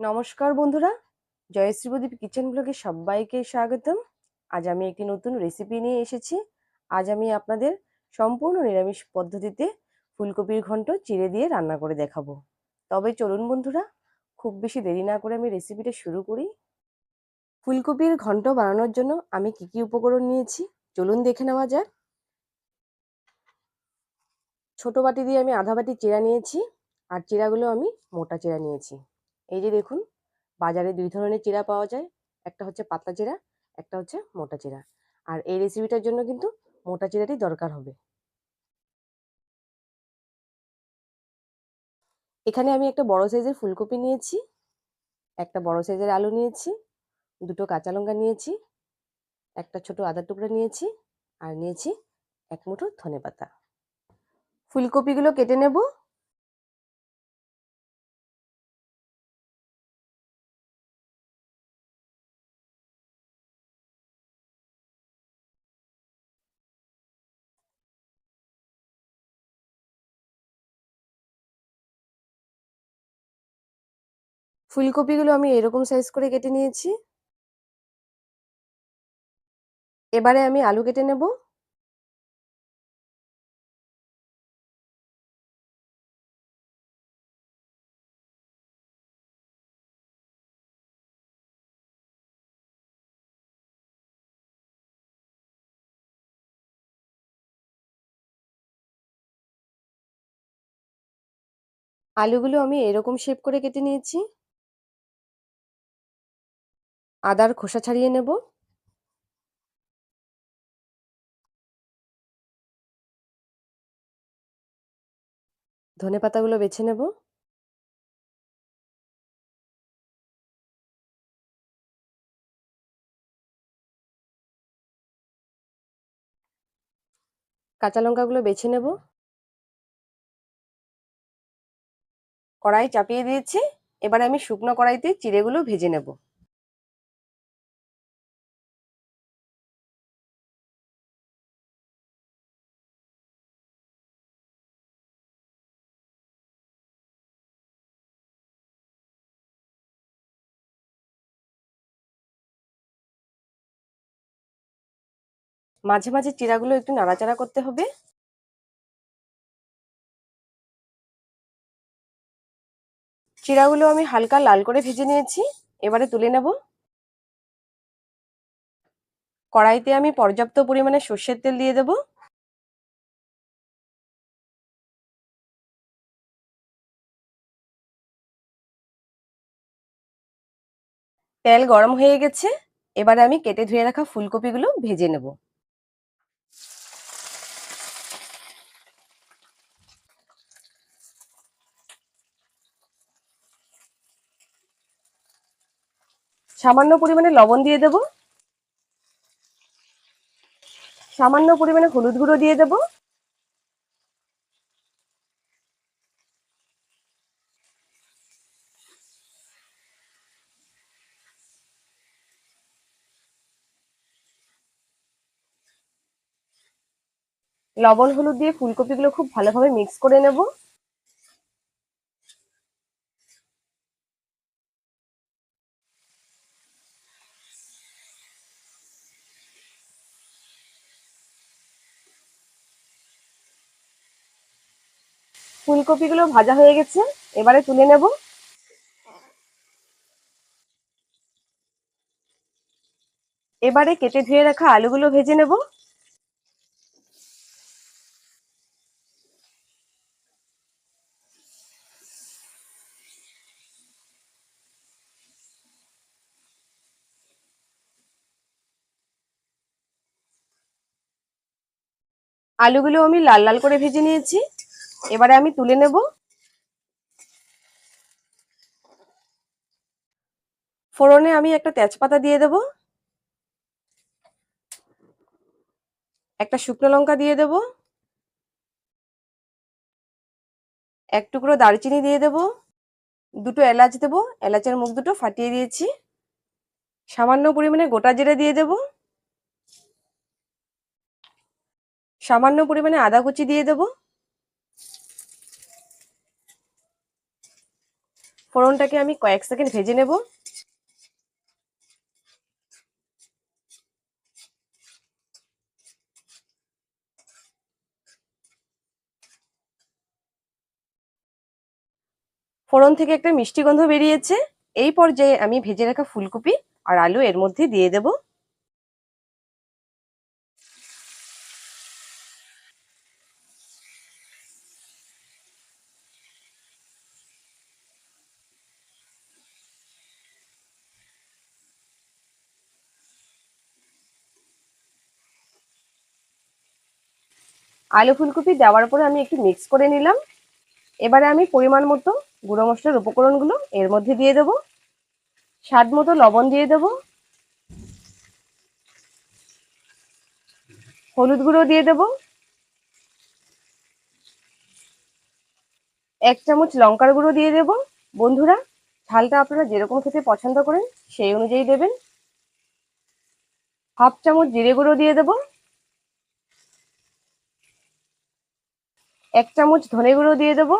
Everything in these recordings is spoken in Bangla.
নমস্কার বন্ধুরা, জয়শ্রী প্রদীপ কিচেন ব্লগে সবাইকে স্বাগতম। আজ আমি একটি নতুন রেসিপি নিয়ে এসেছি। আজ আমি আপনাদের সম্পূর্ণ নিরামিষ পদ্ধতিতে ফুলকপির ঘন্ট চিড়ে দিয়ে রান্না করে দেখাবো। তবে চলুন বন্ধুরা, খুব বেশি দেরি না করে আমি রেসিপিটা শুরু করি। ফুলকপির ঘন্ট বানানোর জন্য আমি কি কি উপকরণ নিয়েছি, চলুন দেখে নেওয়া যাক। ছোট বাটি দিয়ে আমি আধা বাটি চিড়া নিয়েছি, আর চিড়াগুলো আমি মোটা চিড়া নিয়েছি। এই যে দেখুন, বাজারে দুই ধরনের চিড়া পাওয়া যায়। একটা হচ্ছে পাতলা চিরা, একটা হচ্ছে মোটা চিরা। আর এই রেসিপিটার জন্য কিন্তু মোটা চিরাটি দরকার হবে। এখানে আমি একটা বড় সাইজের ফুলকপি নিয়েছি, একটা বড় সাইজের আলু নিয়েছি, দুটো কাঁচা লঙ্কা নিয়েছি, একটা ছোট আদার টুকরা নিয়েছি, আর নিয়েছি এক মুঠো ধনে পাতা ফুলকপিগুলো কেটে নেব। ফুলকপিগুলো আমি এরকম সাইজ করে কেটে নিয়েছি। এবারে আমি আলু কেটে নেব। আলুগুলো আমি এরকম শেপ করে কেটে নিয়েছি। আদার খোসা ছাড়িয়ে নেব। ধনে পাতাগুলো বেছে নেব। কাঁচা লঙ্কাগুলো বেছে নেব। কড়াই চাপিয়ে দিয়েছি। এবার আমি শুকনো কড়াইতে চিড়েগুলো ভেজে নেব। মাঝে মাঝে চিরাগুলো একটু নাড়াচাড়া করতে হবে। চিরাগুলো আমি হালকা লাল করে ভেজে নিয়েছি, এবারে তুলে নেব। কড়াইতে আমি পর্যাপ্ত পরিমাণে সর্ষের তেল দিয়ে দেব। তেল গরম হয়ে গেছে, এবারে আমি কেটে ধুয়ে রাখা ফুলকপিগুলো ভেজে নেব। সামান্য পরিমাণে লবণ দিয়ে দেব। সামান্য পরিমাণে হলুদ গুঁড়ো দিয়ে দেব। লবণ হলুদ দিয়ে ফুলকপিগুলো খুব ভালোভাবে মিক্স করে নেব। ফুলকপিগুলো ভাজা হয়ে গেছে, এবারে তুলে নেব। এবারে কেটে ধুয়ে রাখা আলুগুলো ভেজে নেব। আলুগুলো আমি লাল লাল করে ভেজে নিয়েছি। এবারে আমি তুলে নেব। ফোড়নে আমি একটা তেজপাতা দিয়ে দেব। একটা শুকনো লঙ্কা দিয়ে দেব। এক টুকরো দারচিনি দিয়ে দেব। দুটো এলাচ দেব। এলাচের মুখ দুটো ফাটিয়ে দিয়েছি। সামান্য পরিমাণে গোটা জিরে দিয়ে দেব। সামান্য পরিমাণে আদা কুচি দিয়ে দেব। ফোড়নটাকে আমি কয়েক সেকেন্ড ভেজে নেব। ফোড়ন থেকে একটা মিষ্টি গন্ধ বেরিয়েছে। এই পর্যায়ে আমি ভেজে রাখা ফুলকপি আর আলু এর মধ্যে দিয়ে দেব। আলু ফুলকপি দেওয়ার পরে আমি একটু মিক্স করে নিলাম। এবারে আমি পরিমাণ মতো গুঁড়ো মশলার উপকরণগুলো এর মধ্যে দিয়ে দেব। স্বাদ মতো লবণ দিয়ে দেব। হলুদ গুঁড়ো দিয়ে দেব। এক চামচ লঙ্কার গুঁড়ো দিয়ে দেব। বন্ধুরা, ঝালটা আপনারা যেরকম খেতে পছন্দ করেন সেই অনুযায়ী দেবেন। হাফ চামচ জিরে গুঁড়ো দিয়ে দেব। এক চামচ ধনে গুঁড়ো দিয়ে দেব।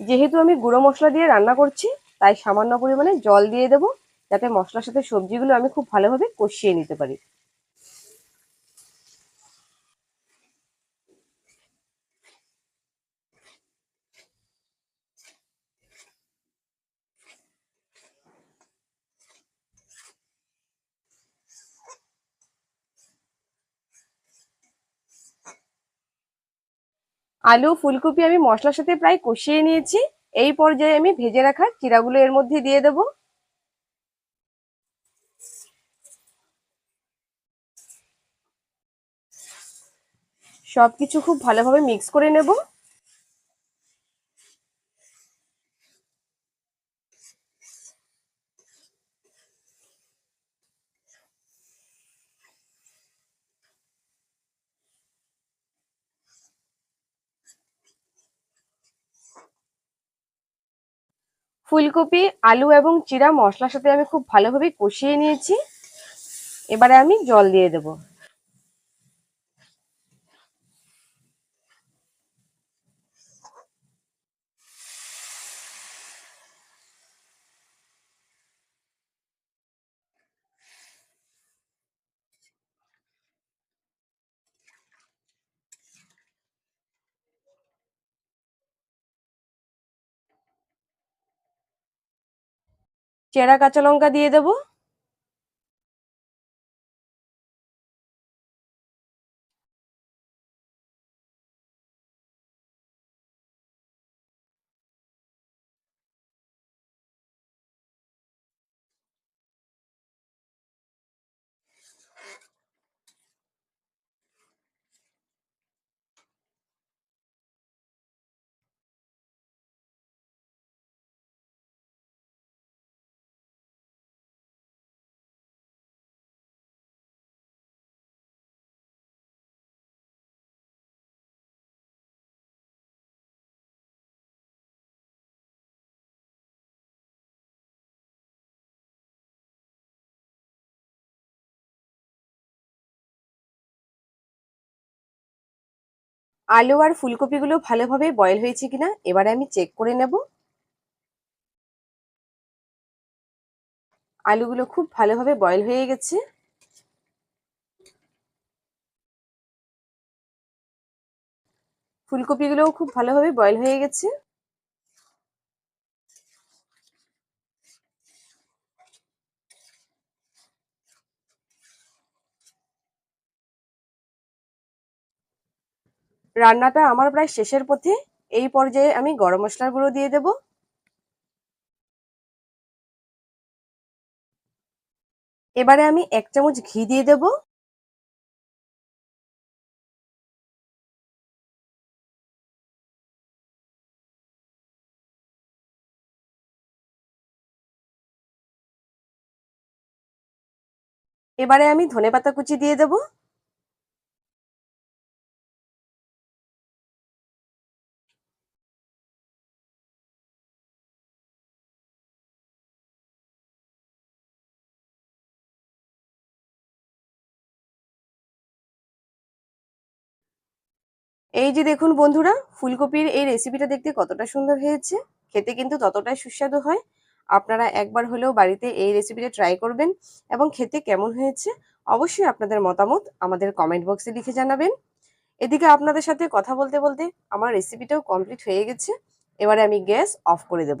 যেহেতু আমি গুঁড়ো মশলা দিয়ে রান্না করছি, তাই সামান্য পরিমাণে জল দিয়ে দেব, যাতে মশলার সাথে সবজিগুলো আমি খুব ভালোভাবে কষিয়ে নিতে পারি। আলু, ফুলকপি আমি মশলার সাথে প্রায় কষিয়ে নিয়েছি। এই পর্যায়ে আমি ভেজে রাখা চিরাগুলো এর মধ্যে দিয়ে দেব। সবকিছু খুব ভালোভাবে মিক্স করে নেব। ফুলকপি, আলু এবং চিরা মশলার সাথে আমি খুব ভালোভাবে কষিয়ে নিয়েছি। এবারে আমি জল দিয়ে দেব। চেরা কাঁচা লঙ্কা দিয়ে দেব। আলু আর ফুলকপিগুলো ভালোভাবে বয়েল হয়েছে কিনা, এবারে আমি চেক করে নেব। আলুগুলো খুব ভালোভাবে বয়েল হয়ে গেছে। ফুলকপিগুলোও খুব ভালোভাবে বয়েল হয়ে গেছে। রান্নাটা আমার প্রায় শেষের পথে। এই পর্যায়ে আমি গরম মশলার গুঁড়ো দিয়ে দেব। এবারে আমি এক চামচ ঘি দিয়ে দেব। এবারে আমি ধনে পাতা কুচি দিয়ে দেবো। এই যে দেখুন বন্ধুরা, ফুলকপির এই রেসিপিটা দেখতে কতটা সুন্দর হয়েছে। খেতে কিন্তু ততটাই সুস্বাদু হয়। আপনারা একবার হলেও বাড়িতে এই রেসিপিটা ট্রাই করবেন এবং খেতে কেমন হয়েছে অবশ্যই আপনাদের মতামত আমাদের কমেন্ট বক্সে লিখে জানাবেন। এদিকে আপনাদের সাথে কথা বলতে বলতে আমার রেসিপিটাও কমপ্লিট হয়ে গেছে। এবারে আমি গ্যাস অফ করে দেব।